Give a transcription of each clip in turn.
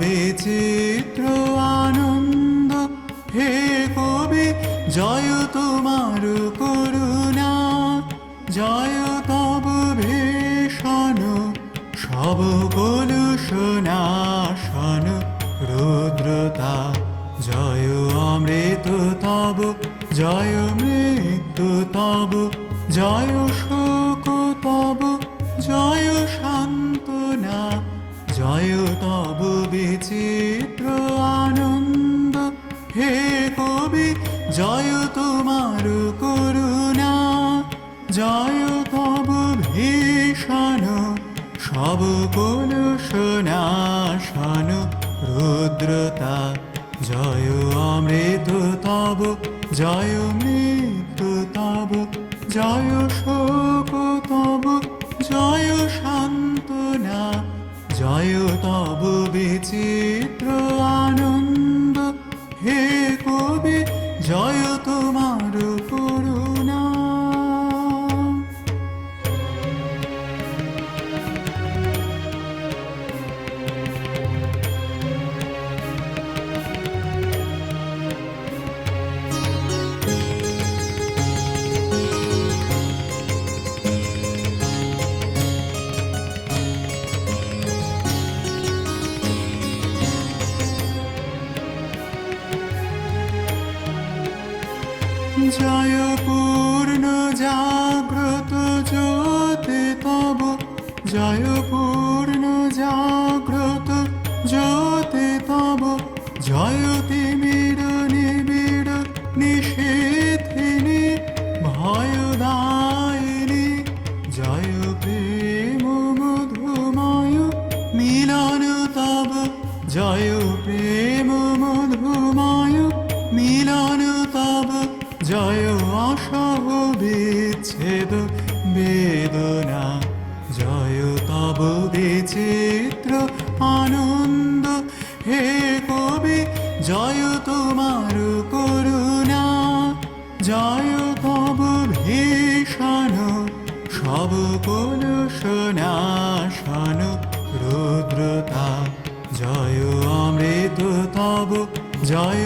বিচিত্র আনন্দ। হে কবি, জয় তোমার করুণা। জয় তব ভীষণ, সব কলুষনাশন রুদ্রতা, জয় অমৃত তব, জয় মৃত্যু তব, জয় শোক তব, জয় শান্তনা জয় তব বিচিত্র আনন্দ। হে কবি, জয় তোমার করুণা। জয় তব ভীষণ, সব কলুষনাশন রুদ্রতা। জয় অমৃত তব, জয় মৃত্যু তব, জয় শোক জয় তব বিচিত্র আনন্দ। হে কবি জয় তোমার জয় পূর্ণ জাগ্রত জ্যোতি তব। জয় পূর্ণ জাগ্রত জ্যোতি তব। জয় তিমির নিবিড় নিষেধিনী ভয়দায়িনী। জয় প্রেম, মধুময়, মিলন তব। জয় প্রেম, মধুময়, মিলন তব। জয় অসহ বিচ্ছেদ বেদনা, জয় তব বিচিত্র আনন্দ। হে কবি, জয় তোমার করুণা, জয় তব ভীষণ, সব কলুষনাশন রুদ্রতা। জয় অমৃত তব, জয়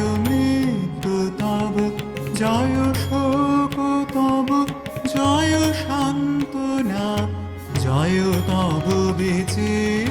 জয় শোক তব জয় শান্তনা জয় তব বিচিত্র